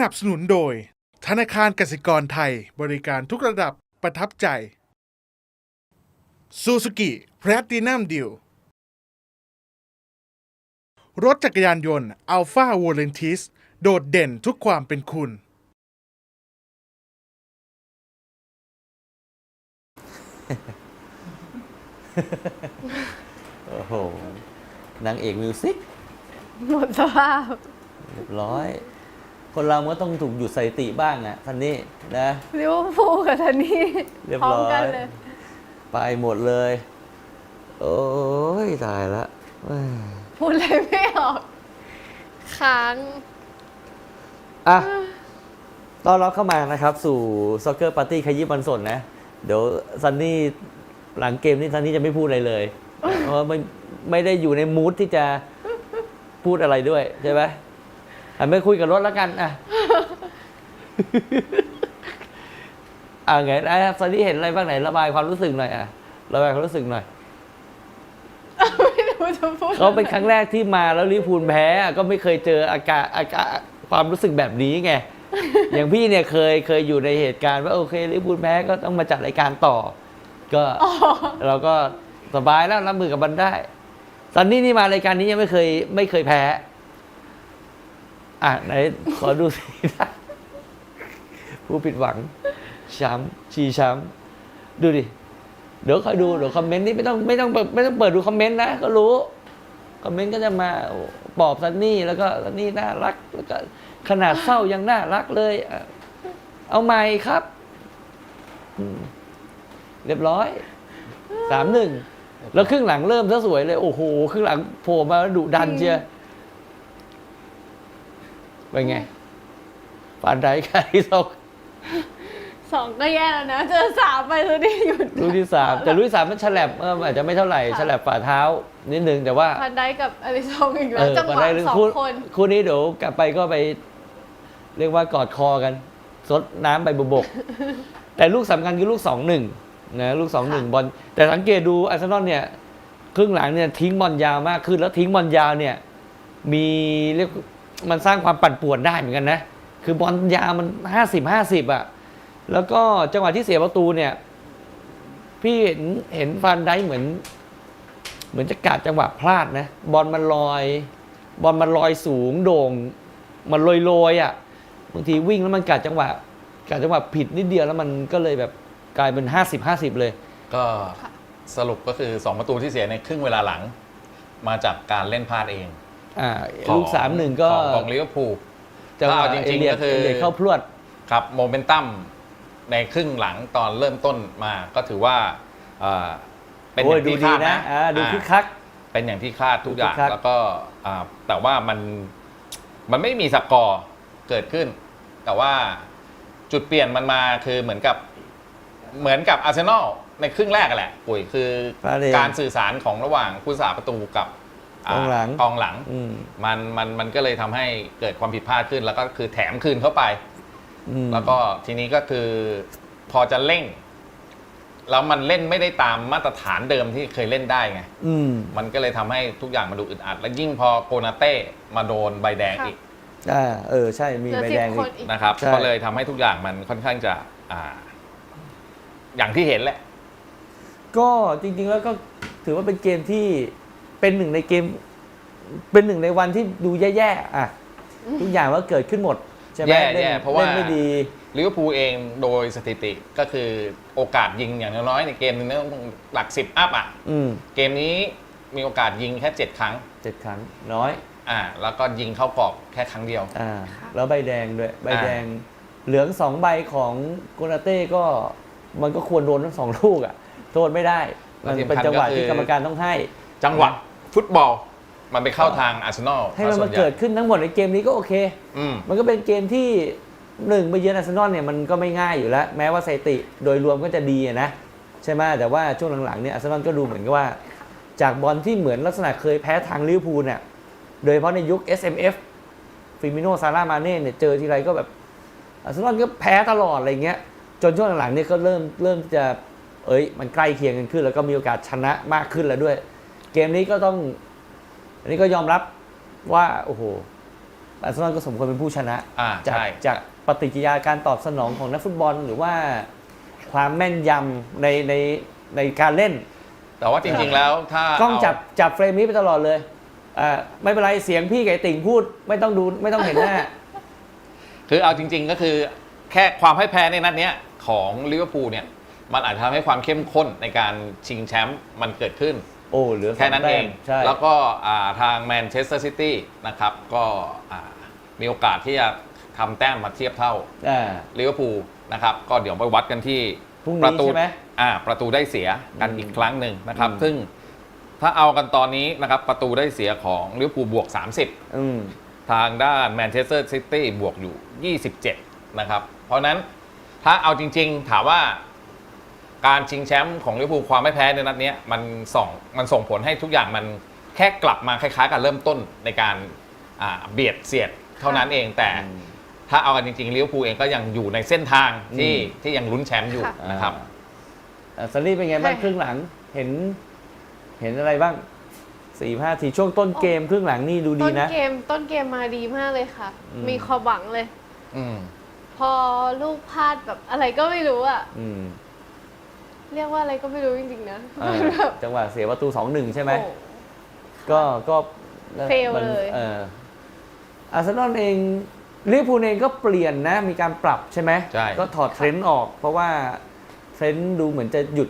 สนับสนุนโดย ธนาคารกสิกรไทยบริการทุกระดับประทับใจ Suzuki Platinum Deal รถจักรยานยนต์ Alpha v o l e n t i s โดดเด่นทุกความเป็นคุณ โอ้โห นางเอกมิวสิกหมดสภาพ เรียบร้อย คนเรามันก็ต้องถูกหยุดสถิติบ้างอะท่านนี้นะลิเวอร์พูลกับทันนี่เรียบพร้อร้มอยกันเลย ไปหมดเลย โอ้ยตายละเอ้ยพูดอะไรไม่ออก ค้าง อะต้อนรับเข้ามานะครับ สู่ซ็อกเกอร์ปาร์ตี้ขยี้บอลสดนะ เดี๋ยวซันนี่หลังเกมนี่ซันนี่จะไม่พูดอะไรเลยเพราะว่าไม่ไม่ได้อยู่ในมูทที่จะพูดอะไรด้วยใช่ไหม อะไม่คุยกับรถแล้วกันอะอ่าไงนะครับซันนี่เห็นอะไรบ้างไหนระบายความรู้สึกหน่อยอะระบายความรู้สึกหน่อยไม่รู้จะพูดเขาเป็นครั้งแรกที่มาแล้วลิเวอร์พูลแพ้อะก็ไม่เคยเจออาการอาการความรู้สึกแบบนี้ไงอย่างพี่เนี่ยเคยเคยอยู่ในเหตุการณ์ว่าโอเคลิเวอร์พูลแพ้ก็ต้องมาจัดรายการต่อ ก็เราก็สบายแล้วรับมือกับมันได้ซันนี่นี่มารายการนี้ยังไม่เคยไม่เคยแพ้ อะไหนขอดูสิผู้ผิดหวัง ช้ำชีช้ำดูดิ เดี๋ยวคอยดูเดี๋ยวคอมเมนต์นี่ไม่ต้องไม่ต้องเปิดไม่ต้องเปิดดูคอมเมนต์นะ ก็รู้ คอมเมนต์ก็จะมาปอบซันนี่แล้วก็ซันนี่น่ารัก แล้วก็ขนาดเศร้ายังน่ารักเลย เอาใหม่ครับ เรียบร้อยสามหนึ่งแล้วครึ่งหลังเริ่มซะสวยเลย โอ้โหครึ่งหลังโผล่มาดุดันเชียร์ เป็นไงปานไดใครสองสองก็แย่แล้วนะ เจอสามไปสุดที่หยุดลูกที่สามแต่ลูกที่สามมันฉลับเอออาจจะไม่เท่าไหร่ฉลับฝ่าเท้านิดนึงแต่ว่าพันได้กับอลิซงอีกเอแล้วอจังหวะฝ่ายได้สองคู่คนคู่นี้เดี๋ยวกลับไปก็ไป เรียกว่ากอดคอกันซดน้ำไปบบก แต่ลูกสำคัญคือลูกสองหนึ่งนะลูกสองหนึ่งบอลแต่สังเกตดูอาร์เซนอลเนี่ยครึ่งหลังเนี่ยทิ้งบอลยาวมากขึ้นแล้วทิ้งบอลยาวเนี่ย มีเรียก มันสร้างความปั่นป่วนได้เหมือนกันนะ คือบอลยาวมันห้าสิบห้าสิบอะแล้วก็จังหวะที่เสียประตูเนี่ย พี่เห็นเห็นฟันได้เหมือน เหมือนจะกาดจังหวะพลาดนะ บอลมันลอย บอลมันลอยสูงโด่ง มันลอยลอยอะ บางทีวิ่งแล้วมันกาดจังหวะ กาดจังหวะผิดนิดเดียวแล้วมันก็เลยแบบกลายเป็นห้าสิบห้าสิบเลย ก็สรุปก็คือ 2 ประตูที่เสียในครึ่งเวลาหลัง มาจากการเล่นพลาดเอง อ่าของลูกสามหนึ่งก็ของของลิเวอร์พูลจังหวะถ้าเอาจริงๆเอเลียดก็คือเอเลียดเข้าพรวดครับโมเมนตัมในครึ่งหลังตอนเริ่มต้นมาก็ถือว่าเอ่อเป็นอโอ้ยย่างดูที่ดีคาดนะนะอ่าดูอ่าคึกคัก เป็นอย่างที่คาดทุกอย่างคึกคักแล้วก็อ่าแต่ว่ามันมันไม่มีสกอร์เกิดขึ้น แต่ว่าจุดเปลี่ยนมันมาคือเหมือนกับเหมือนกับอาร์เซนอลในครึ่งแรกอะแหละปุ๋ยคือพลาดเองการสื่อสารของระหว่างผู้สาประตูกับา กองหลังกองหลังอืมมันมันมันก็เลยทำให้เกิดความผิดพลาดขึ้น แล้วก็คือแถมคืนเข้าไปอืมแล้วก็ทีนี้ก็คือพอจะเร่ง แล้วมันเล่นไม่ได้ตามมาตรฐานเดิมที่เคยเล่นได้ไงอืมมันก็เลยทำให้ทุกอย่างมันดูอึดอัด และยิ่งพอโกนาเต้มาโดนใบแดงค่ะอีกอ่าเออใช่มีเหลือใบสิบแดงคอีนกอีกนะครับใช่ก็เลยทำให้ทุกอย่างมันค่อนข้างจะอ่า อย่างที่เห็นแหละ ก็จริง ๆ แล้วก็ถือว่าเป็นเกมที่ เป็นหนึ่งในเกม เป็นหนึ่งในวันที่ดูแย่ๆอะทุกอย่างว่าเกิดขึ้นหมดใช่ไหมแย่ล่นแย่เพราะว่าล่นไม่ดีลิเวอร์พูลเองโดยสถิติก็คือโอกาสยิงอย่างน้อยๆในเกมนึงต้องหลักสิบอัพอะอืมเกมนี้มีโอกาสยิงแค่เจ็ดครั้ง เจ็ดครั้งน้อยอ่า แล้วก็ยิงเข้ากรอบแค่ครั้งเดียว อ่าแล้วใบแดงด้วยใบอ่าแดง เหลืองสองใบของโกนาเต้ก็มันก็ควรโดนทั้งสองลูกอะโทษไม่ได้ มันเป็นจังหวะที่กรรมการต้องให้ จังหวะ ฟุตบอล มันไปเข้าทางอาร์เซนอลให้มันมาเกิดขึ้นทั้งหมดในเกมนี้ก็โอเคอืมมันก็เป็นเกมที่หนึ่งไปเยือนอาร์เซนอลเนี่ยมันก็ไม่ง่ายอยู่แล้ว แม้ว่าสถิติโดยรวมก็จะดีอะนะใช่ไหมแต่ว่าช่วงหลังๆเนี่ยอาร์เซนอลก็ดูเหมือนกับว่า จากบอลที่เหมือนลักษณะเคยแพ้ทางลิเวอร์พูลเนี่ยโดยเฉพาะในยุค SMF ฟิมิโนซาร่ามาเน่เนี่ยเจอทีไรก็แบบอาร์เซนอลก็แพ้ตลอดอะไรเงี้ยจนช่วงหลังๆเนี่ยก็เริ่มเริ่มจะเอ้ยมันใกล้เคียงกันขึ้น แล้วก็มีโอกาสชนะมากขึ้นแล้วด้วยเก มนี้ก็ต้อง อันนี้ก็ยอมรับว่า โอ้โหอาร์เซนอลก็สมควรเป็นผู้ชนะ อ่าจากใช่ จากปฏิกิริยาการตอบสนองของนักฟุตบอลหรือว่าความแม่นยำในในในการเล่น แต่ว่าจริง ๆ แล้วถ้ากล้องเา จับจับเฟรมนี้ไปตลอดเลยอ่าไม่เป็นไรเสียงพี่ไก่ติ่งพูดไม่ต้องดูไม่ต้องเห็นหน้า คือเอาจริง ๆ ก็คือแค่ความพ่ายแพ้ในนัดเนี้ยของลิเวอร์พูลเนี่ยมันอาจจะทำให้ความเข้มข้นในการชิงแชมป์มันเกิดขึ้น โอ้เหลือสแค่นั้นต้เอมงใช่ แล้วก็อ่าทางแมนเชสเตอร์ซิตี้นะครับ ก็อ่ามีโอกาสที่จะทำแต้มมาเทียบเท่าอ่าลิเวอร์พูลนะครับ ก็เดี๋ยวไปวัดกันที่พรุ่งนี้ประตูใช่ไหมอ่าประตูได้เสียกันอืมอีกครั้งหนึ่งนะครับอืมซึ่งถ้าเอากันตอนนี้นะครับ ประตูได้เสียของลิเวอร์พูลบวก 30อืมทางด้านแมนเชสเตอร์ซิตี้บวกอยู่ 27 นะครับ เพราะฉะนั้นถ้าเอาจริง ๆ ถามว่า การชิงแชมป์ของลิเวอร์พูลความไม่แพ้ในนัดเนี้ยมันส่งมันส่งผลให้ทุกอย่างมันแค่กลับมาคล้ายๆกับเริ่มต้นในการอ่าเบียดเสียดเท่านั้นเองแต่ถ้าเอากันจริงๆลิเวอร์พูลเองก็ยังอยู่ในเส้นทางที่อืมที่ยังลุ้นแชมป์อยู่ค่ะนะครับอ่าซันนี่เป็นไงบ้างใช่ครึ่งหลังเห็นเห็นอะไรบ้างสี่ห้าทีช่วงต้นเกมครึ่งหลังนี่ดูดีต้นนะเกมต้นเกมมาดีมากเลยค่ะอืมมีความหวังเลยอืมพอลูกพลาดแบบอะไรก็ไม่รู้อะอืม เรียกว่าอะไรก็ไม่รู้จริงๆนะอ่าแบบจังหวะเสียประตูสองหนึ่งใช่ไหม โอ้ ก็ก็ Fail มันเลย เอออาร์เซนอลเองลิเวอร์พูลเองก็เปลี่ยนนะ มีการปรับใช่ไหมใช่ ก็ถอดเทรนด์ออก เพราะว่าเทรนด์ดูเหมือนจะหยุด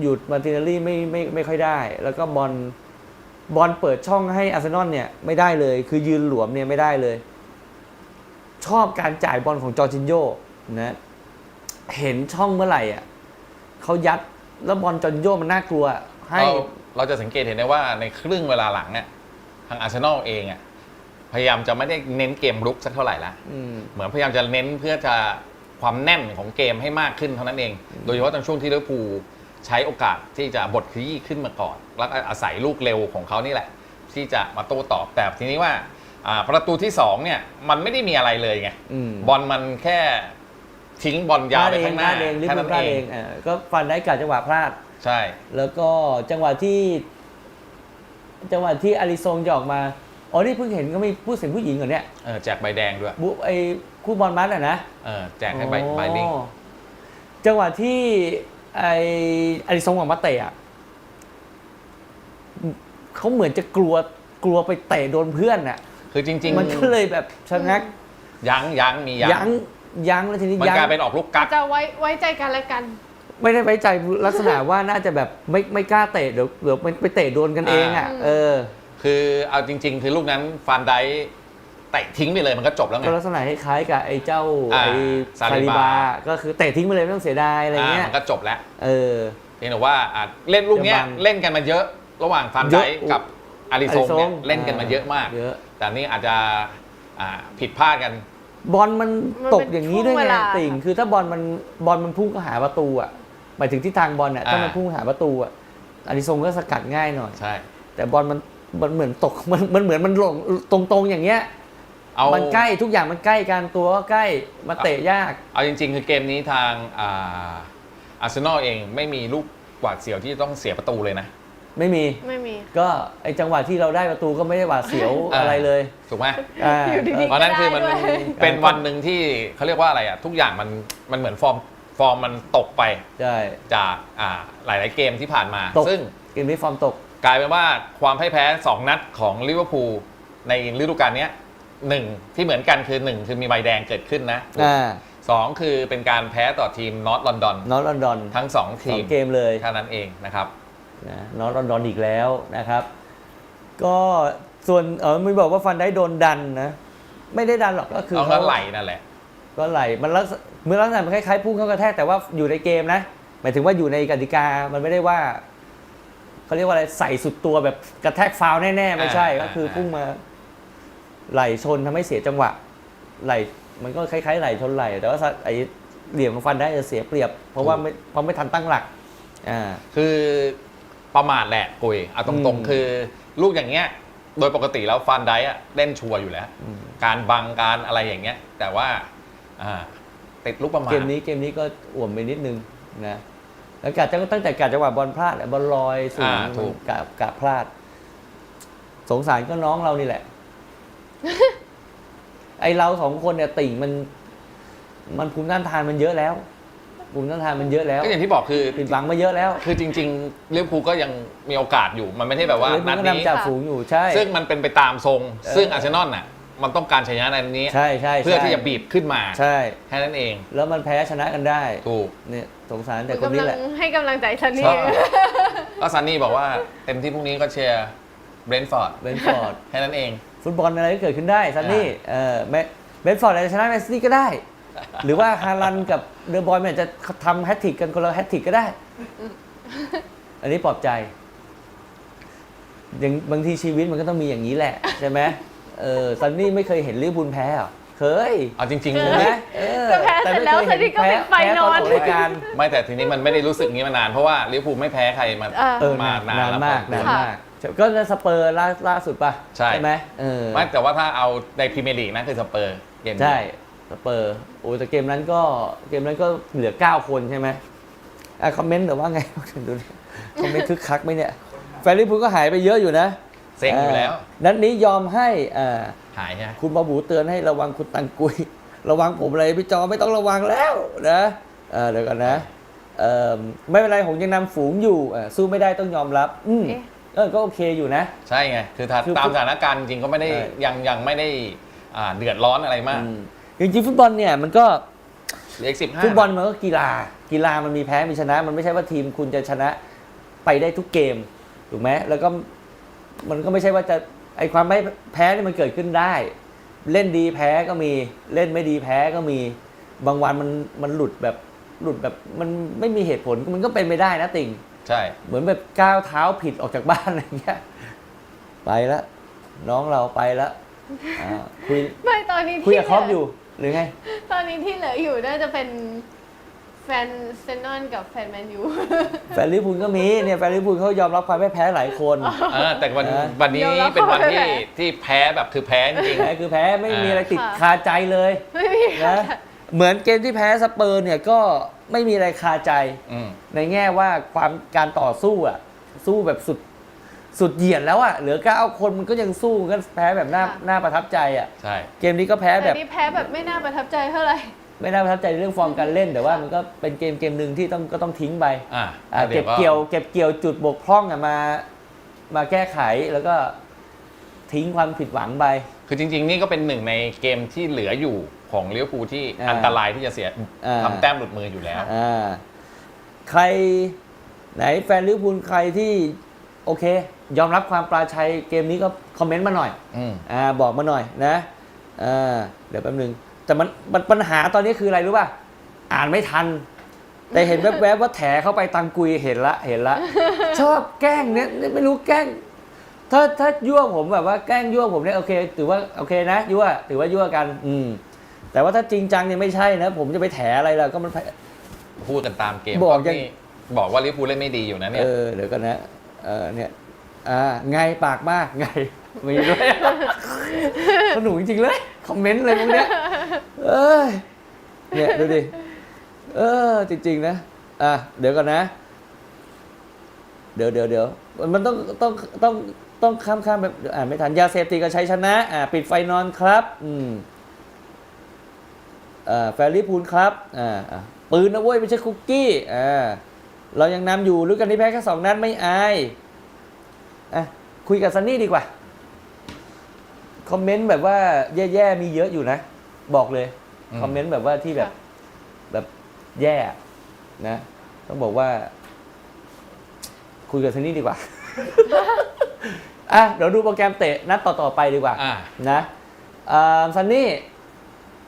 หยุดมาร์ตินเนลลี่ไม่ไม่ไม่ค่อยได้ แล้วก็บอลบอลเปิดช่องให้อาร์เซนอลเนี่ยไม่ได้เลย คือยืนหลวมเนี่ยไม่ได้เลย ชอบการจ่ายบอลของจอร์จินโยนะ เห็นช่องเมื่อไหร่อะ เขายัดแล้วบอลจอร์จินโยมันน่ากลัว ให้ เราเราจะสังเกตเห็นได้ว่าในครึ่งเวลาหลังเนี่ยทางอาร์เซนอลเองอะพยายามจะไม่ได้เน้นเกมรุกสักเท่าไหร่ละอืม เหมือนพยายามจะเน้นเพื่อจะความแน่นของเกมให้มากขึ้นเท่านั้นเอง โดยเฉพาะตอนช่วงที่ลิเวอร์พูลใช้โอกาสที่จะบดขยี้ขึ้นมาก่อน แล้วก็อาศัยลูกเร็วของเขานี่แหละ ที่จะมาโต้ตอบแต่ทีนี้ว่าอ่าประตูที่สองเนี่ยมันไม่ได้มีอะไรเลยไงอืม บอลมันแค่ ทิ้งบอลยาวไปข้างหน้าพลดเองลิแค่เวอนั้ร์นพูลพลาดเอเองงเออก็ฟันได้กัดจังหวะพลาด ใช่ แล้วก็จังหวะที่ จังหวะที่อาริซงจะออกมาอ๋อนี่เพิ่งเห็นก็มีผู้เสียงผู้หญิงเหรอเนี่ยเออแจกใบแดงด้วย บุไอ้คู่บอลมัดอะนะ เออแจกให้ใบใบลิงอ๋อจังหวะที่ไอ้อาริซงออกมาเตะอะเขาเหมือนจะกลัวกลัวไปเตะโดนเพื่อนอะ คือจริงมันก็เลยแบบชะงักๆยั้งยั้งมียั้ยั้ง ยั้งแล้วทีนี้มันยั้งกลายเป็นออกลูกกัก จะไว้ไว้ใจกันและกัน ไม่ได้ไว้ใจลักษณะว่าน่าจะแบบไม่ไม่กล้าเตะเดี๋ยวเดี๋ยวไปไปเตะโดนกันเองอะอ่า เออคือเอาจริง ๆ คือลูกนั้นฟานไดเตะทิ้งไปเลยมันก็จบแล้วไง ก็ลักษณะคล้ายๆกับไอ้เจ้าอ่าไอ้ซาซาลิลิบา บา ก็คือเตะทิ้งไปเลยไม่ต้องเสียดายอะไรเงี้ยมันก็จบแล้วเออ เพียงแต่ว่าอะเล่นลูกเนี้ยจะบังเล่นกันมาเยอะ ระหว่างฟานเยไดอะกับอาริโซงเนี่ยอาริซงเล่นกันมาเยอะมาก เยอะ แต่นี่อาจจะอ่าผิดพลาดกัน บอลมันมันตเป็กนอย่างนี้ด้วยช่วงไงเวลา ติ่งคือถ้าบอลมันบอลมันพุ่งเข้าหาประตูอะหมายถึงทิศทางบอลอะถ้าอ่ามัมันพุ่งหาประตูอะอาริซงก็สกัดง่ายหน่อย ใช่ แต่บอลมันมันเหมือนตกมันมันเหมือนมันหลงตรงๆอย่างเงี้ย เอา มันใกล้ทุกอย่างมันใกล้กันตัวก็ใกล้มาเตะยาก เอาจริง ๆ คือเกมนี้ทางอ่าอาร์เซนอลเองไม่มีลูกกวาดเสียวที่ต้องเสียประตูเลยนะ ไม่มี ไม่มี ก็ไอจังหวะที่เราได้ประตูก็ไม่ได้หวาดเสียวอ่า อะไรเลยถูกไหมอ่า อยู่ดีๆเพราะฉะนั้นคือมันก็ได้ด้วยเป็นวันหนึ่งที่เขาเรียกว่าอะไรอะทุกอย่างมันมันเหมือนฟอร์มฟอร์มมันตกไปใช่จากอ่าหลาย ๆ เกมที่ผ่านมา ตกซึ่งเกมนี้ฟอร์มตก กลายเป็นว่าความพ่ายแพ้ 2 นัดของลิเวอร์พูลในฤดูกาลเนี้ยหนึ่งที่เหมือนกันคือ1คือมีใบแดงเกิดขึ้นนะอ่า สองคือเป็นการแพ้ต่อทีมนอตลอนดอนนอตลอนดอนทั้ง2สทีองมเกมเลยแค่นั้นเองนะครับ นะนอตลอนดอนอีกแล้วนะครับ ก็ส่วนเออไม่บอกว่าฟันได้โดนดันนะ ไม่ได้ดันหรอกก็คือเอางั้นไหลนั่นแหละ ก็ไหลมันลักษณะเหมือนลักษณะมันคล้ายๆพุ่งเข้ากระแทกแต่ว่าอยู่ในเกมนะหมายถึงว่าอยู่ในกติกามันไม่ได้ว่าเขาเรียกว่าอะไรใส่สุดตัวแบบกระแทกฟาวล์แน่ๆไม่ใช่อ่าก็คืออาพุ่งมาอ่าไหลชนทำให้เสียจังหวะ ไหลมันก็คล้ายๆไหลชนไหลแต่ว่าไอเหลี่ยมของฟันได้จะเสียเปรียบ เพราะว่าไม่เพราะไม่ทันตั้งหลักอ่าคือ ประมาทแหละกุยเอาตรงอืมๆคือลูกอย่างเงี้ย โดยปกติแล้วฟานไดอะเล่นชัวร์อยู่แล้วอืมการบังการอะไรอย่างเงี้ย แต่ว่าอ่าติดลูกประมาท เกมนี้เกมนี้ก็อ่วมไปนิดนึงนะแล้วกาจะตั้งแต่กาจังหวะบอลพลาดอะบอลลอยสูงอ่าถูก กะกะพลาด สงสารก็น้องเรานี่แหละอเราสองคนเนี่ยติ่งมัน มันภูมิต้านทานมันเยอะแล้ว ภูมิต้านทานมันเยอะแล้วก็อย่างที่บอกคือผิดหวังมาเยอะแล้ว คือจริงๆลิเวอร์พูลก็ยังมีโอกาสอยู่ มันไม่ใช่แบบว่าเลยมันันดก็นี้นำจ่าฝูงอยู่ใช่ ซึ่งมันเป็นไปตามทรงเออซึ่งอาร์เซนอลน่ะมันต้องการชัยชนะในนี้ใช่ใช่เพื่อใช่ที่จะบีบขึ้นมาใช่แค่นั้นเอง แล้วมันแพ้ชนะกันได้ถูกเนี่ยสงสารแต่มันคนนี้กำลัแหละงให้กำลังใจซันก็นี่ก็ซันนี่บอกว่าเต็มที่พรุ่งนี้ก็เชียร์เบรนท์ฟอร์ดเบนฟอร์ดแค่นั้นเอง ฟุตบอลอะไรก็เกิดขึ้นได้ซันนี่เออแมเบนฟอร์ดอาจจะชนะแมนซิตี้ก็ได้ หรือว่าฮาลันกับเดอะบอยมันอาจจะทำแฮตทริกกันคนละแฮตทริกก็ได้ อันนี้ปลอบใจ อย่างบางทีชีวิตมันก็ต้องมีอย่างนี้แหละ ใช่ไหมเออซันนี่ไม่เคยเห็นลิเวอร์พูลแพ้เหรอเคย เอาจริงใช่ไหมเออก็แพ้เสร็จแล้วซันนี่ก็เป็นไฟนอนแพ้ตอจบรายการๆไม่แต่ทีนี้มันไม่ได้รู้สึกงี้มานาน เพราะว่าลิเวอร์พูลไม่แพ้ใครมาเออเออมานานานแล้วมากพอสมควรนานมาก ก็สเปอร์ล่าล่าสุดป่ะ ใช่ไหมเออไม่แต่ว่าถ้าเอาในพรีเมียร์ลีกนะคือสเปอร์เกมนี้ใช่ สเปอร์โอ้แต่เกมนั้นก็เกมนั้นก็เหลือ 9 คนใช่ไหมอะคอมเมนต์หรือว่าไงดูดิคอมเมนต์คึกคักไหมเนี่ยแฟนลิเวอร์พูลก็หายไปเยอะอยู่นะเซ็งอยู่แล้วานัดนี้ยอมให้อ่าหายใช่ไหมคุณบาบูเตือนให้ระวังคุณตังกุย ระวังผมเลยพี่จอไม่ต้องระวังแล้วนะเออเดี๋ยวก่อนนะเออไม่เป็นไรผมยังนำฝูงอยู่อะสู้ไม่ได้ต้องยอมรับอืมเอ๊ะเออก็โอเคอยู่นะ ใช่ไง คือถ้าคือตามสถานการณ์จริงๆก็ไม่ได้ใช่ยังยังไม่ได้อ่าเดือดร้อนอะไรมากอืม จริงๆฟุตบอลเนี่ยมันก็เหลืออีกสิบห้าฟุตบอลมันก็กีฬา กีฬามันมีแพ้มีชนะ มันไม่ใช่ว่าทีมคุณจะชนะไปได้ทุกเกมถูกไหมแล้วก็มันก็ไม่ใช่ว่าจะไอความไม่แพ้นี่มันเกิดขึ้นได้ เล่นดีแพ้ก็มีเล่นไม่ดีแพ้ก็มีบางวันมันมันหลุดแบบหลุดแบบมันไม่มีเหตุผลมันก็เป็นไม่ได้นะติ่งใช่ เหมือนแบบก้าวเท้าผิดออกจากบ้านอะไรเงี้ยไปแล้วน้องเราไปแล้วอ่าคุยไม่ตอนนี้คุยที่กับครอปเหอลืยู่ หรือไง ตอนนี้ที่เหลืออยู่น่าจะเป็นแฟนเซนอนกับแฟนแมนยู แฟนลิเวอร์พูลก็มีเนี่ยแฟนลิเวอร์พูลเขายอมรับความไม่แพ้หลายคน อ่าแต่วันนะวันนี้ยอมรับเป็นวันเขาไปที่แหละที่แพ้แบบคือแพ้จริง แพ้คือแพ้ไม่มีอะไรติดค่ะคาใจเลยไม่มีนะเหมือนเกมที่แพ้สเปอร์เนี่ยก็ไม่มีอะไรคาใจ ๆ อืม ในแง่ว่าความการต่อสู้อะสู้แบบสุด สุดเหยียดแล้วอะเหลือเก้าคนมันก็ยังสู้กันแพ้แบบน่าน่าประทับใจอะ ใช่ เกมนี้ก็แพ้แบแต่บนี่แพ้แบบไม่น่าประทับใจเท่าไหร่ ไม่น่าประทับใจในเรื่องฟอร์มการเล่น แต่ว่ามันก็เป็นเกมเกมหนึ่งที่ต้องก็ต้องทิ้งไปอ่าอะดี๋เก็ยบเกี่ยว เก็บเกี่ยวจุดบกพร่องอะมา มาแก้ไขแล้วก็ทิ้งความผิดหวังไป คือจริง ๆ นี่ก็เป็นหนึ่งในเกมที่เหลืออยู่ของลิเวอร์พูลที่อ่าอันตรายที่จะเสียอ่า ทำแต้มหลุดมืออยู่แล้ว อ่าใครไหนแฟนลิเวอร์พูลใครที่โอเค ยอมรับความปราชัยเกมนี้ก็คอมเมนต์มาหน่อยอืม อ่าบอกมาหน่อยนะอ่าเดี๋ยวแป๊บนึง แต่มันมันปัญหาตอนนี้คืออะไรรู้ป่ะ อ่านไม่ทัน แต่เห็นแวบๆว่าแถเข้าไปตังกุยเห็นละเห็นละ ชอบแกล้งเนี่ยไม่รู้แกล้ง ถ้าถ้ายั่วผมแบบว่าแกล้งยั่วผมเนี่ยโอเค ถือว่าโอเคนะยั่วถือว่ายั่วกัน อืม แต่ว่าถ้าจริงจังเนี่ยไม่ใช่นะ ผมจะไปแถอะไรล่ะก็มัน พูดกันตามเกมบอกยัง นี่บอกว่าลิเวอร์พูลเล่นไม่ดีอยู่นะเนี่เอย อเดี๋ยวกันนะเออเนี่ย อ่าไงปากมากไงมีด้วย สนุกจริงๆเลย คอมเมนต์อะไรพวกเนี้ยเอ้ยเนี่ยดูดิ เออ จริง ๆ นะ อะ เดี๋ยวก่อนนะ เดี๋ยวเดี๋ยวเดี๋ยวมันต้องต้องต้องต้องข้ามข้ามแบบอ่านไม่ทันยาเสพติดกับชัยชนะ อ่าปิดไฟนอนครับ อืมอ่าแฟรลี่พูลครับ อ่าอะปืนนะเว้ยไม่ใช่คุกกี้ อ่า เรายังนำอยู่รู้กันที่แพ้แค่สองนัดไม่อาย อะคุยกับซันนี่ดีกว่า คอมเมนต์แบบว่าแย่ๆมีเยอะอยู่นะ บอกเลย อืม คอมเมนต์แบบว่าที่แบบค่ะแบบแย่นะ ต้องบอกว่า คุยกับซันนี่ดีกว่า อะเดี๋ยวดูโปรแกรมเตะนัดต่อ ๆ ไปดีกว่า อ่า นะอ่าซันนี่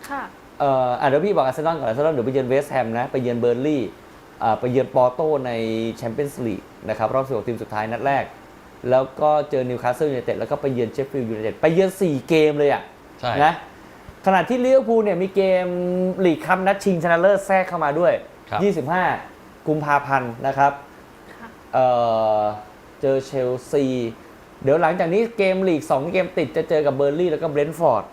ค่ะ เอ่ออะเดี๋ยวพี่บอกอาร์เซนอลก่อนอาร์เซนอลเดี๋ยวไปเยือนเวสต์แฮมนะ ไปเยือนเบอร์นลี่อ่าไปเยือนปอร์โตในแชมเปี้ยนส์ลีกนะครับ รอบ16ทีมสุดท้ายนัดแรก แล้วก็เจอนิวคาสเซิลยูไนเต็ดแล้วก็ไปเยือนเชฟฟิลด์ยูไนเต็ดไปเยือน 4 เกมเลยอะใช่นะขณะที่ลิเวอร์พูลเนี่ยมีเกมลีกคัพนัดชิงชนะเลิศแทรกเข้ามาด้วยครับ25 กุมภาพันธ์นะครับค่ะเอ่อเจอเชลซี เดี๋ยวหลังจากนี้เกมลีก 2 เกมติดจะเจอกับเบอร์ลี่แล้วก็เบรนท์ฟอร์ด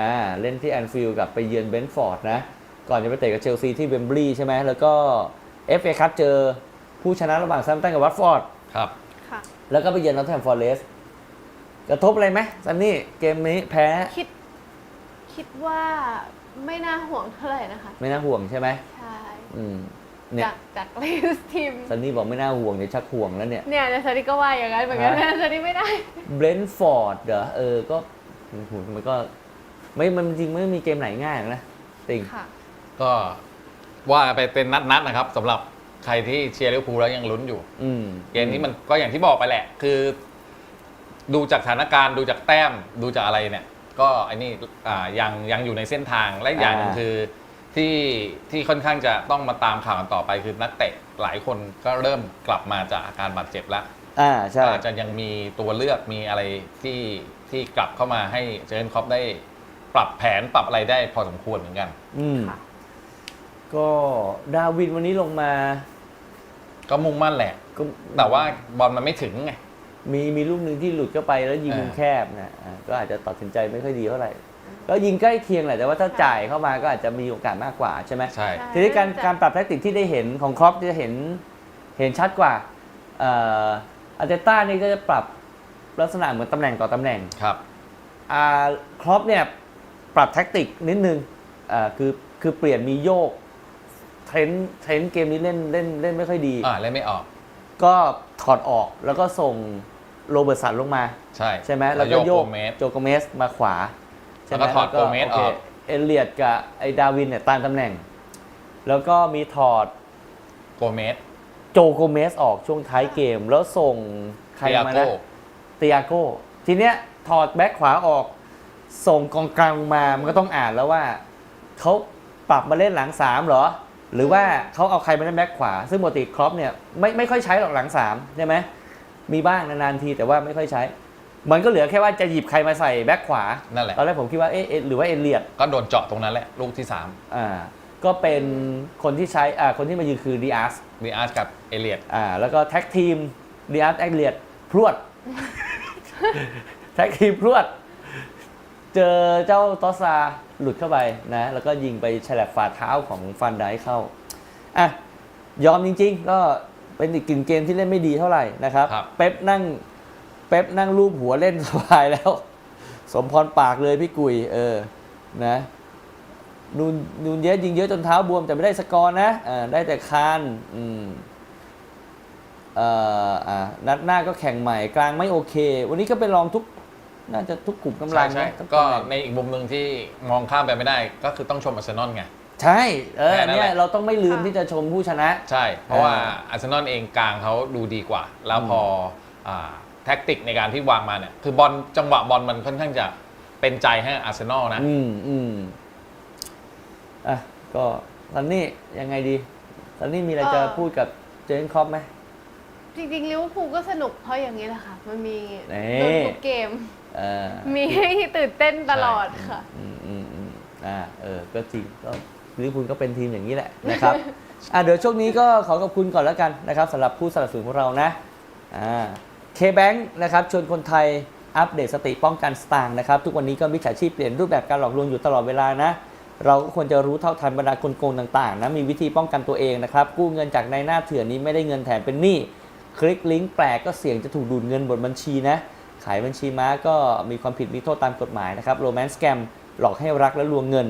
อ่าเล่นที่แอนฟิลด์กับไปเยือนเบรนท์ฟอร์ดนะ ก่อนจะไปเตะกับเชลซีที่เวมบลีย์ใช่ไหมแล้วก็ FA คัพเจอผู้ชนะระหว่างแซมป์ตันกับวัตฟอร์ดครับค่ะ แล้วก็ไปเยือนนอตแฮมฟอร์เรสต์กระทบอะไรไหมซันนี่เกมนี้แพ้คิดคคิดว่าไม่น่าห่วงเท่าไหร่นะคะ ไม่น่าห่วงใช่ไหมใช่อืมเนี่ยจากจากเลสทีมซันนี่บอกไม่น่าห่วงเดี๋ยวชักห่วงแล้วเนี่ย เนี่ยเนี่ยซันนี่ก็ว่าอย่างนั้นเหมือนกันฮะนะซันนี่ไม่ได้เบรนท์ฟอร์ดเหรอเออก็หูมันก็ ไม่มันจริงไม่มีเกมไหนง่ายหรอกนะติง ค่ะ ก็ว่าไปเป็นนัดๆนะครับสำหรับ ใครที่เชียร์ลิเวอร์พูลแล้วยังลุ้นอยู่ อืมเกมนี้มันก็อย่างที่บอกไปแหละ คือ ดูจากสถานการณ์ดูจากแต้มดูจากอะไรเนี่ย ก็ไอ้นี่อ่ายังยังอยู่ในเส้นทางและอีกอย่างหนึ่งอ่าคือ ที่ที่ค่อนข้างจะต้องมาตามข่าวกันต่อไปคือนักเตะหลายคนก็เริ่มกลับมาจากอาการบาดเจ็บแล้ว อ่าใช่ อาจจะยังมีตัวเลือกมีอะไรที่ที่กลับเข้ามาให้เจอร์เกนคล็อปได้ ปรับแผนปรับอะไรได้พอสมควรเหมือนกัน อืม ค่ะ ก็ดาวินวันนี้ลงมา ก็มุ่งมั่นแหละก็แต่ว่าบอลมันไม่ถึงไง มีมีลูกหนึ่งที่หลุดเข้าไปแล้วยิงเออมุมแคบนะอ่าก็อาจจะตัดสินใจไม่ค่อยดีเท่าไหร่ก็ยิงใกล้เคียงแหละแต่ว่าถ้าจ่ายเข้ามาก็อาจจะมีโอกาสมากกว่าใช่ไหม ใช่ ทีนี้การการปรับแทคติกที่ได้เห็นของครอปจะเห็นเห็นชัดกว่าเอ่ออาร์เตต้านี่ก็จะปรับลักษณะเหมือนตำแหน่งต่อตำแหน่งครับ อ่าครอปเนี่ยปรับแท็กติกนิดนึงอ่าคือคือเปลี่ยนมีโยกเท รนด์เทรนด์เกมนี้เล่นเล่นเล่นไม่ค่อยดี อ่าเล่นไม่ออก ก็ถอดออกแล้วก็ส่งโรเบิร์ตสันลงมา ใช่ใช่ไหมแล้วก็โยกโกเมสโจโกเมสมาขวาใช่ไหมแล้วก็ถอดโกเมสโคออกเอเลียดกับไอ้ดาวินเนี่ยตามตำแหน่ง แล้วก็มีถอดโกเมสโจโกเมสออกช่วงท้ายเกม แล้วส่งใครเตียมาโก้นะเตียโก้ทีเนี้ยถอดแบ็คขวาออก ส่งกองกลางมามันก็ต้องอ่านแล้วว่าเขาปรับมาเล่นหลังสามเหรอ หรือว่าเขาเอาใครมาเล่นแบ็คขวา ซึ่งปกติครอปเนี่ยไม่ไม่ค่อยใช้หรอกหลังสามใช่ไหมมีบ้างนานๆทีแต่ว่าไม่ค่อยใช้ มันก็เหลือแค่ว่าจะหยิบใครมาใส่แบ็คขวานั่นแหละ ตอนแรกผมคิดว่าเอ๊ะเอ๊ะหรือว่าเอเลียดก็โดนเจาะตรงนั้นแหละ ลูกที่อ่าก็เป็นคนที่ใช้อ่าคนที่มายืนคือดีอาร์ส3ดีอาร์สกับเอเลียดอ่าแล้วก็แท็กทีมดีอาร์ตแอคเลียดพรวด แท็กทีมพรวด เจอเจ้าตอสซาหลุดเข้าไปนะ แล้วก็ยิงไปฉลับฝ่าเท้าของฟันไดเข้าอะยอมจริง ๆ ก็เป็นอีกกึ่งเกมที่เล่นไม่ดีเท่าไหร่นะครับ ครับ เป๊ปนั่ง เป๊ปนั่งรูปหัวเล่นสบายแล้ว สมพรปากเลยพี่กุย เออนะนูนนูนเยสยิงเยอะจนเท้าบวมแต่ไม่ได้สกอร์นะอ่าได้แต่คานอืมเอ่ออ่านัดหน้าก็แข่งใหม่กลางไม่โอเค วันนี้ก็ไปลองทุก น่าจะทุกกลุ่มกำลัใช่งใช่นะทุก็ตำแหน่งในอีกมุมหนึ่งที่มองข้ามไปไม่ได้ก็คือต้องชมอาร์เซนอลไง ใช่ เออแค่นั้นเนี่แหยละ เราต้องไม่ลืมค่ะ ที่จะชมผู้ชนะ ใช่ เพราะว่าอ่าอาร์เซนอลเองกลางเขาดูดีกว่า แล้วอืมพออ่าแท็กติกในการที่วางมาเนี่ยคือบอลจังหวะบอลมันค่อนข้างจะเป็นใจให้อาร์เซนอลนะ อืมอืมอะ ก็ซันนี่ยังไงดีซันนี่มีอะไรจะเอ่อ พูดกับเจนครอปไหม จริงๆลิเวอร์พูลก็สนุกเพราะอย่างนี้แหละค่ะ มันมีนี่ โดนทุกเกม เออมีให้ตื่นเต้นตลอดค่ะ อืมอืมอืมอ่าเออก็จริงก็ลิเวอร์พูลก็เป็นทีมอย่างนี้แหละนะครับอะเดี๋ยวช่วงนี้ก็ขอขอบคุณก่อนแล้วกันนะครับสำหรับผู้สนับสนุนของเรานะอ่าเคแบงค์นะครับชวนคนไทยอัปเดตสติป้องกันสตางค์นะครับ ทุกวันนี้ก็มิจฉาชีพเปลี่ยนรูปแบบการหลอกลวงอยู่ตลอดเวลานะ เราก็ควรจะรู้เท่าทันบรรดากลโกงต่างๆนะมีวิธีป้องกันตัวเองนะครับ กู้เงินจากในหน้าเถื่อนนี้ไม่ได้เงินแถมเป็นหนี้คลิกลิงก์แปลกก็เสี่ยงจะถูกดูดเงินบนบัญชีนะ ขายบัญชีม้าก็มีความผิดมีโทษตามกฎหมายนะครับโรแมนต์แกมหลอกให้รักและลวงเงิน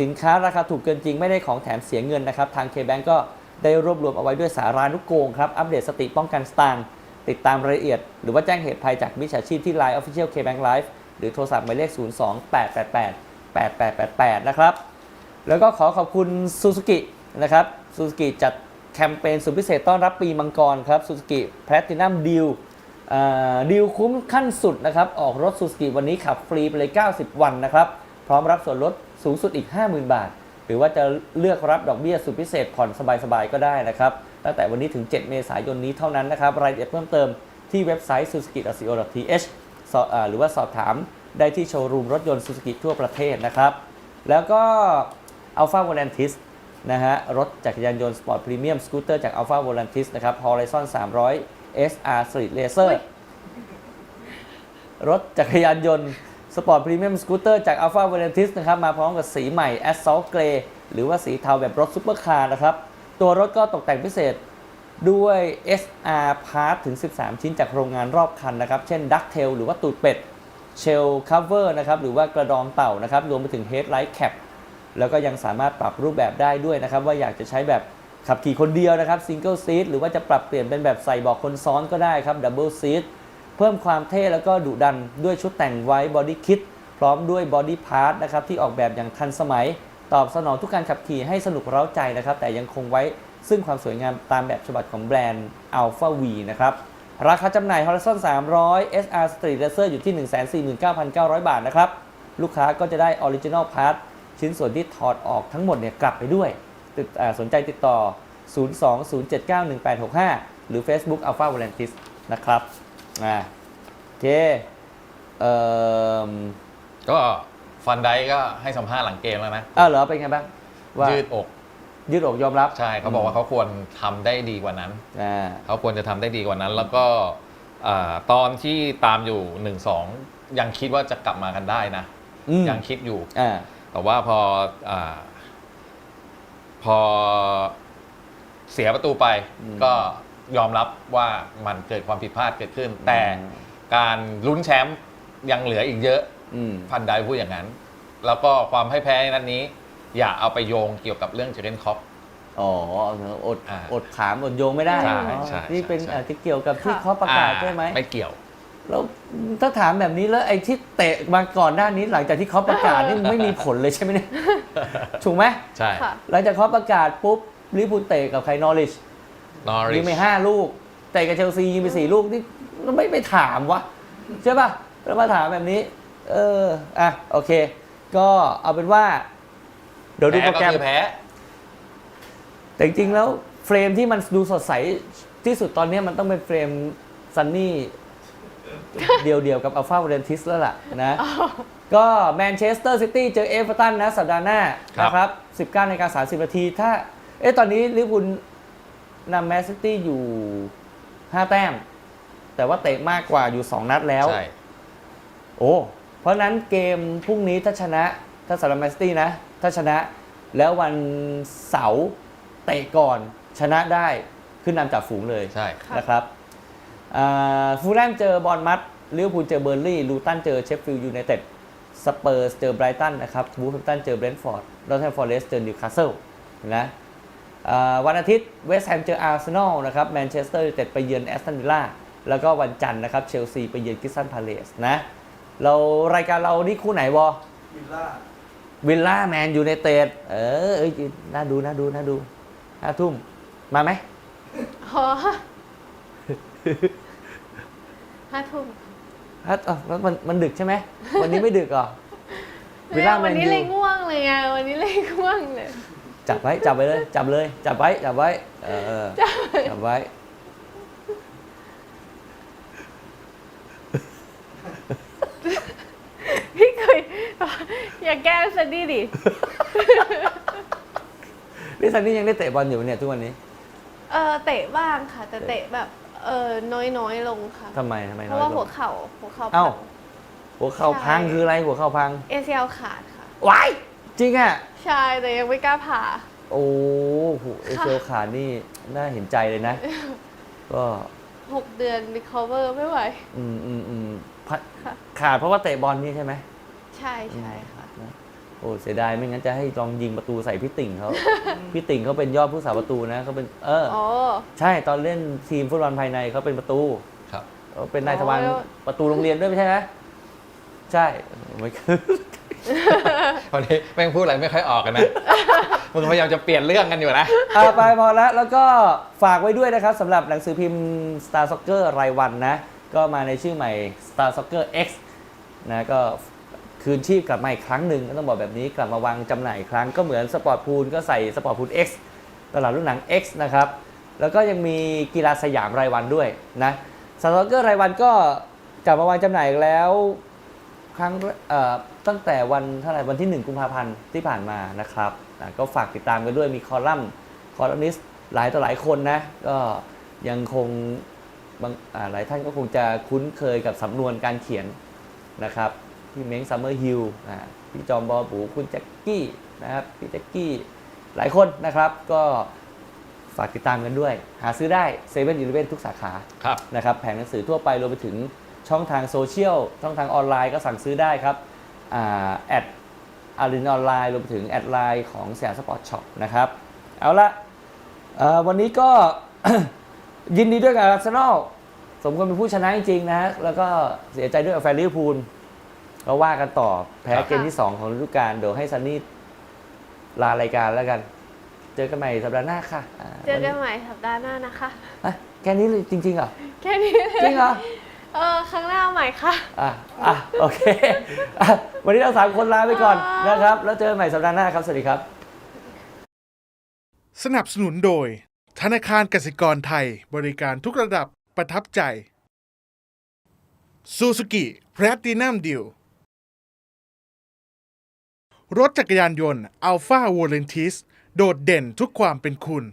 สินค้าราคาถูกเกินจริงไม่ได้ของแถมเสียเงินนะครับ ทางเคแบงก็ได้รวบรวมเอาไว้ด้วยสารานุกโกงครับ อัปเดตสติป้องกันสตางค์ติดตามรายละเอียด หรือว่าแจ้งเหตุภัยจากมิจฉาชีพที่ Line Official KBank Live หรือโทรศัพท์หมายเลข 02 888 8888 นะครับ แล้วก็ขอขอบคุณซูซูกินะครับซูซูกิจัดแคมเปญสุดพิเศษต้อนรับปีมังกรครับซูซูกิแพลตินัมดิว ดีลคุ้มขั้นสุดนะครับ ออกรถซูซูกิวันนี้ขับฟรีไปเลย 90 วันนะครับ พร้อมรับส่วนลดสูงสุดอีก 50,000 บาท หรือว่าจะเลือกรับดอกเบี้ยสุดพิเศษผ่อนสบายๆ ก็ได้นะครับ ตั้งแต่วันนี้ถึง 7 เมษายนนี้เท่านั้นนะครับ รายละเอียดเพิ่มเติมที่เว็บไซต์ suzuki.co.th สอบอ่าหรือว่าสอบถามได้ที่โชว์รูมรถยนต์ซูซูกิทั่วประเทศนะครับ แล้วก็ Alpha Volantis นะฮะรถจักรยานยนต์สปอร์ตพรีเมียมสกูตเตอร์จาก Alpha Volantis นะครับ Horizon 300 SR Street Racer อุ๊ยรถจักรยานยนต์สปอร์ตพรีเมียมสกูตเตอร์จาก Alpha Volantis นะครับ มาพร้อมกับสีใหม่ Assault Grey หรือว่าสีเทาแบบรถซุปเปอร์คาร์นะครับ ตัวรถก็ตกแต่งพิเศษด้วย SR Part ถึง 13 ชิ้นจากโรงงานรอบคันนะครับ เช่น Ducktail หรือว่าตูดเป็ดเชลคัฟเวอร์นะครับ หรือว่ากระดองเต่านะครับ รวมไปถึง Headlight Cap แล้วก็ยังสามารถปรับรูปแบบได้ด้วยนะครับ ว่าอยากจะใช้แบบ ขับขี่คนเดียวนะครับ Single Seat หรือว่าจะปรับเปลี่ยนเป็นแบบใส่เบอกคนซ้อนก็ได้ครับ Double Seat เพิ่มความเท่แล้วก็ดุดันด้วยชุดแต่งไว้บอดี้คิ t พร้อมด้วยบอดี้พาร์ทนะครับที่ออกแบบอย่างทันสมัย ตอบสนองทุกการขับขี่ให้สนุกเร้าใจนะครับ แต่ยังคงไว้ซึ่งความสวยงามตามแบบฉบับของแบรนด์ Alpha V นะครับ ราคาจำหน่าย Horizon 300 SR Street Racer อยู่ที่ 149,900 บาทนะครับ ลูกค้าก็จะได้ Original Part ชิ้นส่วนที่ถอดออกทั้งหมดเนี่ยกลับไปด้วย ติดอ่าสนใจติดต่อ 02-079-1865 หรือ Facebook Alpha Volantis นะครับอ่าโอเคเอ่อก็ฟันไดก็ให้สัมภาษณ์หลังเกมแล้วนะอ้าวเหรอเป็นไงบ้างว่ายืดอก ยืดอกยอมรับใช่เขาบอกว่าเขาควรทำได้ดีกว่านั้นอ่าเขาควรจะทำได้ดีกว่านั้น แล้วก็อ่าตอนที่ตามอยู่หนึ่งสองยังคิดว่าจะกลับมากันได้นะอืมยังคิดอยู่อ่าแต่ว่าพออา พอเสียประตูไปอืมก็ยอมรับว่ามันเกิดความผิดพลาดเกิดขึ้น แต่อืมการลุ้นแชมป์ยังเหลืออีกเยอะอืมพันไดพูดอย่างนั้น แล้วก็ความให้แพ้ในนัดนี้ อย่าเอาไปโยงเกี่ยวกับเรื่องเจเรนคอปอ๋ออดอ่าอดถามอดโยงไม่ได้ใช่อ๋อใช่ที่เป็นใช่อาจจะเกี่ยวกับที่ค่ะเขาประกาศใช่ไหมไม่เกี่ยวแล้วถ้าถามแบบนี้แล้วไอ้ที่เตะมาก่อนหน้านี้หลังจากที่เขาประกาศนี่มันไม่มีผลเลยใช่ไหมเนี่ย ถูกไหมใช่ค่ะ หลังจากเขาประกาศปุ๊บลิเวอร์พูลเตะกับใครนอริชนอริยิงไปห้าลูก เตะกับเชลซียิงไปสี่ลูกนี่ไม่ไปถามวะใช่ป่ะแล้วมาถามแบบนี้ เอออะโอเค ก็เอาเป็นว่า เดี๋ยวดูแพ้โปรก็แกรม คือแพ้ แต่จริงๆแล้วเฟรมที่มันดูสดใสที่สุดตอนนี้มันต้องเป็นเฟรมซันนี่ เดียวๆกับอัลฟา o ว e รนติสแล้วล่ะนะ ก็แมนเชสเตอร์ซิตี้เจอเอเวอร์ตันนะสัปดาห์หน้าครับ นะครับ 19นาฬิกา30นาที ถ้า เอ๊ะตอนนี้ลิเวอร์พูลนำแมนซิตี้อยู่ 5 แต้ม แต่ว่าเตะมากกว่าอยู่ 2 นัดแล้ว ใช่ โอ้ เพราะฉะนั้นเกมพรุ่งนี้ถ้าชนะ ถ้าสำหรับแมนซิตี้นะ ถ้าชนะแล้ววันเสาร์เตะก่อนชนะได้ขึ้นนำจากฝูงเลยใช่ค่ะนะครับฟูลแลมเจอบอลมัดลิเวอร์พูลเจอเบอร์ลี่ลูตันเจอเชฟฟิลด์ยูไนเต็ด สเปอร์สเจอไบรตันนะครับวูฟแฮมตันเจอเบรนท์ฟอร์ดดอทแฮมฟอร์เรสต์เจอนิวคาสเซิลนะอ่าวันอาทิตย์เวสต์แฮมเจออาร์เซนอลนะครับแมนเชสเตอร์ยูไนเต็ดไปเยือนแอสตันวิลล่าแล้วก็วันจันทร์นะครับเชลซีไปเยือนคริสตันพาเลสนะเรารายการเรานี่คู่ไหนวะวิลล่าวิลล่าแมนยูไนเต็ดเออเอ้ยน่าดูน่าดูน่าดูห้าทุ่มมาไหมอ๋อห้าทุ่ม ฮะเอ้าแล้วมันมันดึกใช่ไหมวันนี้ไม่ดึกเหรอวิลล่าแมวันนนี้ยูเลยง่วงเลยไงวันนี้เลยง่วงเลย จับไว้จับไปเลย จับเลยจับไว้จับไว้เออจับไว้ พี่เคยอย่าแกล้งซันดี้ดิ นี่ซันนี่ยังได้เตะบอลอยู่เนี่ยทุกวันนี้ เออเตะบ้างค่ะ แต่เตะแบบ เออน้อยๆลงค่ะ ทำไมทำไมเพน้อราะยว่าลหัวงเข่าหัวเข่าเอ้า พัง หัวเข่าพังใช่คืออะไรหัวเข่าพังเอเซียขาดค่ะ ว้ายจริงอะ ใช่แต่ยังไม่กล้าผ่า โอ้โหเอเซลขาดนี่น่าเห็นใจเลยนะ ก็หกเดือน recover ไม่ไหว อืมอืมอืมพัดค่ะ ขาดเพราะว่าเตะบอลนี่ใช่ไหมใช่ใช่ค่ะโอ้เสียดายไม่งั้นจะให้ลองยิงประตูใส่พี่ติ่งเขา พี่ติ่งเขาเป็นยอดผู้สาประตูนะเขาเป็นเอออ๋อใช่ตอนเล่นทีมฟุตบอลภายในเขาเป็นประตูครับ เขาเป็นนายทวารอ๋อประตูโรงเรียนด้วยไม่ใช่ไหมใช่ไม่วันนี้แม่งพูดอะไรไม่ค่อยออกกันนะ มึงพยายามจะเปลี่ยนเรื่องกันอยู่นะ อ่าไปพอละแล้วก็ฝากไว้ด้วยนะครับสำหรับหนังสือพิมพ์ Star Soccer รายวันนะ ก็มาในชื่อใหม่ Star Soccer X นะก็ คืนชีพกลับมาอีกครั้งหนึ่งก็ต้องบอกแบบนี้กลับมาวางจำหน่ายอีกครั้งก็เหมือนสปอร์ตพูลก็ใส่สปอร์ตพูล X ตลาดรุ่นหนัง X นะครับ แล้วก็ยังมีกีฬาสยามรายวันด้วยนะสตาร์เกอร์รายวันก็กลับมาวางจำหน่ายอีกแล้วครั้งตั้งแต่วันเท่าไหร่วันที่ 1 กุมภาพันธ์ที่ผ่านมานะครับอะก็ฝากติดตามกันด้วยมีคอลัมน์คอลัมนิสต์หลายต่อหลายคนนะก็ยังคงบางหลายท่านก็คงจะคุ้นเคยกับสำนวนการเขียนนะครับ พี่เม้งซัมเมอร์ฮิลพี่จอมบอบูคุณแจ็คกี้นะครับพี่แจ็คกี้หลายคนนะครับก็ฝากติดตามกันด้วย หาซื้อได้เซเว่นอีเลฟเว่นทุกสาขาครับนะครับแผงหนังสือทั่วไปรวมไปถึงช่องทางโซเชียลช่องทางออนไลน์ก็สั่งซื้อได้ครับแอดอารินออนไลน์รวมไปถึงแอดไลน์ของสยามสปอร์ตช็อปนะครับ เอาละเอ่อวันนี้ก็ยินดีด้วยกับอาร์เซนอลสมควรเป็นผู้ชนะจริงๆนะฮะแล้วก็เสียใจด้วยกับแฟนลิเวอร์พูล เราว่ากันต่อแพ้เกมที่2ของฤดูกาลเดี๋ยวให้ซันนี่ลารายการแล้วกัน เจอกันใหม่สัปดาห์หน้าค่ะาเจอกันใหม่สัปดาห์หน้านะคะอะแค่นี้เลยจริงๆเหรอแค่นี้เลยจริงเหรอเออครั้งหน้าเอาใหม่ค่ะอะอะโอเคอะวันนี้เราสามคนลาไปก่อนอ่านนะครับ แล้วเจอกันใหม่สัปดาห์หน้าครับสวัสดีครับ สนับสนุนโดย ธนาคารกสิกรไทยบริการทุกระดับประทับใจ Suzuki Platinum Deal รถจักรยานยนต์ Alpha v o l e n t i s โดดเด่นทุกความเป็นคุณ